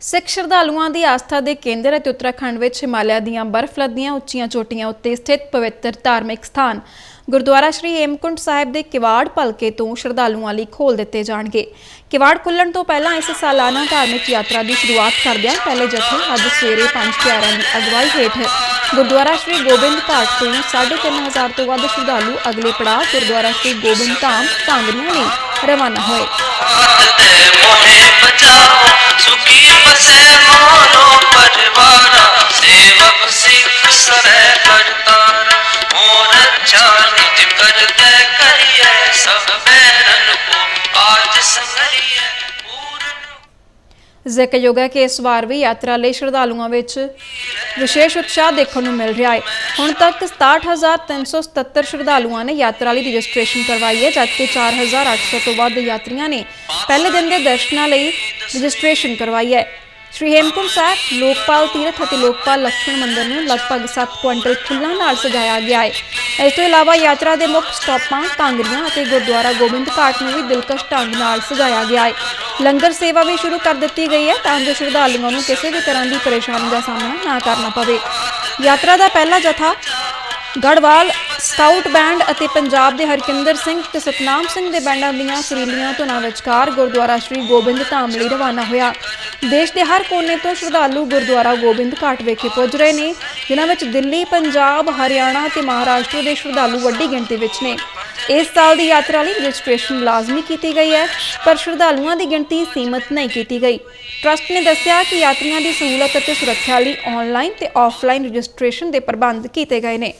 ਸਿੱਖ ਸ਼ਰਧਾਲੂਆਂ ਦੀ ਆਸਥਾ ਦੇ ਕੇਂਦਰ ਅਤੇ ਉੱਤਰਾਖੰਡ ਵਿੱਚ ਹਿਮਾਲਿਆ ਦੀਆਂ ਬਰਫ਼ ਲੱਦੀਆਂ ਉੱਚੀਆਂ ਚੋਟੀਆਂ ਉੱਤੇ ਸਥਿਤ ਪਵਿੱਤਰ ਧਾਰਮਿਕ ਸਥਾਨ। ਗੁਰਦੁਆਰਾ ਸ਼੍ਰੀ ਹੇਮਕੁੰਟ ਸਾਹਿਬ ਦੇ ਕਿਵਾੜ ਭਲਕੇ ਤੋਂ ਸ਼ਰਧਾਲੂਆਂ ਲਈ ਖੋਲ ਦਿੱਤੇ ਜਾਣਗੇ। ਕਿਵਾੜ ਖੁੱਲਣ ਤੋਂ ਪਹਿਲਾਂ ਇਸ ਸਾਲਾਨਾ ਧਾਰਮਿਕ ਯਾਤਰਾ ਦੀ ਸ਼ੁਰੂਆਤ ਕਰਦਿਆਂ ਪਹਿਲੇ ਜਥੇ ਅੱਜ ਸਵੇਰੇ ਪੰਜ ਪਿਆਰਿਆਂ ਦੀ ਅਗਵਾਈ ਹੇਠ ਗੁਰਦੁਆਰਾ ਸ਼੍ਰੀ ਗੋਬਿੰਦ ਘਾਟ ਤੋਂ 3500 ਤੋਂ ਵੱਧ ਸ਼ਰਧਾਲੂ ਅਗਲੇ ਪੜਾਅ ਗੁਰਦੁਆਰਾ ਸ਼੍ਰੀ ਗੋਬਿੰਦ ਧਾਮ ਕਾਂਗੜੀਆਂ ਲਈ ਰਵਾਨਾ ਹੋਏ। ਕਰਤਾਰ ਮੋਰ ਅੱਛਾ ਨਿਜ ਕਰਤੇ ਕਰੀਏ ਸਭ ਬੈਰਨ ਕੋ ਆਜ ਸੰਗਰੀਏ ਜ਼ਿਕਰਯੋਗ ਹੈ ਕਿ ਇਸ ਵਾਰ ਵੀ ਯਾਤਰਾ ਲਈ ਸ਼ਰਧਾਲੂਆਂ ਵਿੱਚ ਵਿਸ਼ੇਸ਼ ਉਤਸ਼ਾਹ ਦੇਖਣ ਨੂੰ ਮਿਲ ਰਿਹਾ ਹੈ। ਹੁਣ ਤੱਕ 67377 ਸ਼ਰਧਾਲੂਆਂ ਨੇ ਯਾਤਰਾ ਲਈ ਰਜਿਸਟ੍ਰੇਸ਼ਨ ਕਰਵਾਈ ਹੈ, ਜਦਕਿ 4800 ਤੋਂ ਵੱਧ ਯਾਤਰੀਆਂ ਨੇ ਪਹਿਲੇ ਦਿਨ ਦੇ ਦਰਸ਼ਨਾਂ ਲਈ ਰਜਿਸਟ੍ਰੇਸ਼ਨ ਕਰਵਾਈ ਹੈ। ਸ਼੍ਰੀ ਹੇਮਕੁੰਟ ਸਾਹਿਬ, ਲੋਕਪਾਲ ਤੀਰਥ ਅਤੇ ਲੋਕਪਾਲ ਲక్ష్ਮਣ ਮੰਦਰ ਨੂੰ ਲਗਭਗ 7 ਕੁਇੰਟਲ ਫੁੱਲਾਂ ਨਾਲ ਸਜਾਇਆ ਗਿਆ ਹੈ। ਇਸ ਤੋਂ ਇਲਾਵਾ ਯਾਤਰਾ ਦੇ ਮੁੱਖ ਸਟਾਪਾਂ ਟਾਂਗਰੀਆਂ ਅਤੇ ਗੁਰਦੁਆਰਾ ਗੋਬਿੰਦ ਘਾਟ ਨੂੰ ਵੀ ਦਿਲਕਸ਼ ਢੰਗ ਨਾਲ ਸਜਾਇਆ ਗਿਆ ਹੈ। ਲੰਗਰ ਸੇਵਾ ਵੀ ਸ਼ੁਰੂ ਕਰ ਦਿੱਤੀ ਗਈ ਹੈ ਤਾਂ ਜੋ ਸ਼ਰਧਾਲੂਆਂ ਨੂੰ ਕਿਸੇ ਵੀ ਤਰ੍ਹਾਂ ਦੀ ਪਰੇਸ਼ਾਨੀ ਦਾ ਸਾਹਮਣਾ ਨਾ ਕਰਨਾ ਪਵੇ। ਯਾਤਰਾ ਦਾ ਪਹਿਲਾ ਜਥਾ ਗੜਵਾਲ ਸਕਾਊਟ ਬੈਂਡ ਅਤੇ ਪੰਜਾਬ ਦੇ ਹਰਕਿੰਦਰ ਸਿੰਘ ਤੇ ਸਤਨਾਮ ਸਿੰਘ ਦੇ ਬੈਂਡਾਂ ਦੀਆਂ ਸੁਰੀਲੀਆਂ ਧੁਨਾਂ ਵਿਚਕਾਰ ਗੁਰਦੁਆਰਾ ਸ੍ਰੀ ਗੋਬਿੰਦ ਧਾਮ ਲਈ ਰਵਾਨਾ ਹੋਇਆ। ਦੇਸ਼ ਦੇ ਹਰ ਕੋਨੇ ਤੋਂ ਸ਼ਰਧਾਲੂ ਗੁਰਦੁਆਰਾ ਗੋਬਿੰਦ ਘਾਟ ਵਿਖੇ ਪਹੁੰਚ ਰਹੇ ਨੇ, ਜਿਨ੍ਹਾਂ ਵਿੱਚ ਦਿੱਲੀ, ਪੰਜਾਬ, ਹਰਿਆਣਾ ਤੇ ਮਹਾਰਾਸ਼ਟਰ ਦੇ ਸ਼ਰਧਾਲੂ ਵੱਡੀ ਗਿਣਤੀ ਵਿੱਚ ਨੇ। ਇਸ ਸਾਲ ਦੀ ਯਾਤਰਾ ਲਈ ਰਜਿਸਟ੍ਰੇਸ਼ਨ ਲਾਜ਼ਮੀ ਕੀਤੀ ਗਈ ਹੈ, ਪਰ ਸ਼ਰਧਾਲੂਆਂ ਦੀ ਗਿਣਤੀ ਸੀਮਤ ਨਹੀਂ ਕੀਤੀ ਗਈ। ਟਰਸਟ ਨੇ ਦੱਸਿਆ ਕਿ ਯਾਤਰੀਆਂ ਦੀ ਸਹੂਲਤ ਅਤੇ ਸੁਰੱਖਿਆ ਲਈ ਆਨਲਾਈਨ ਤੇ ਆਫਲਾਈਨ ਰਜਿਸਟ੍ਰੇਸ਼ਨ ਦੇ ਪ੍ਰਬੰਧ ਕੀਤੇ ਗਏ ਨੇ।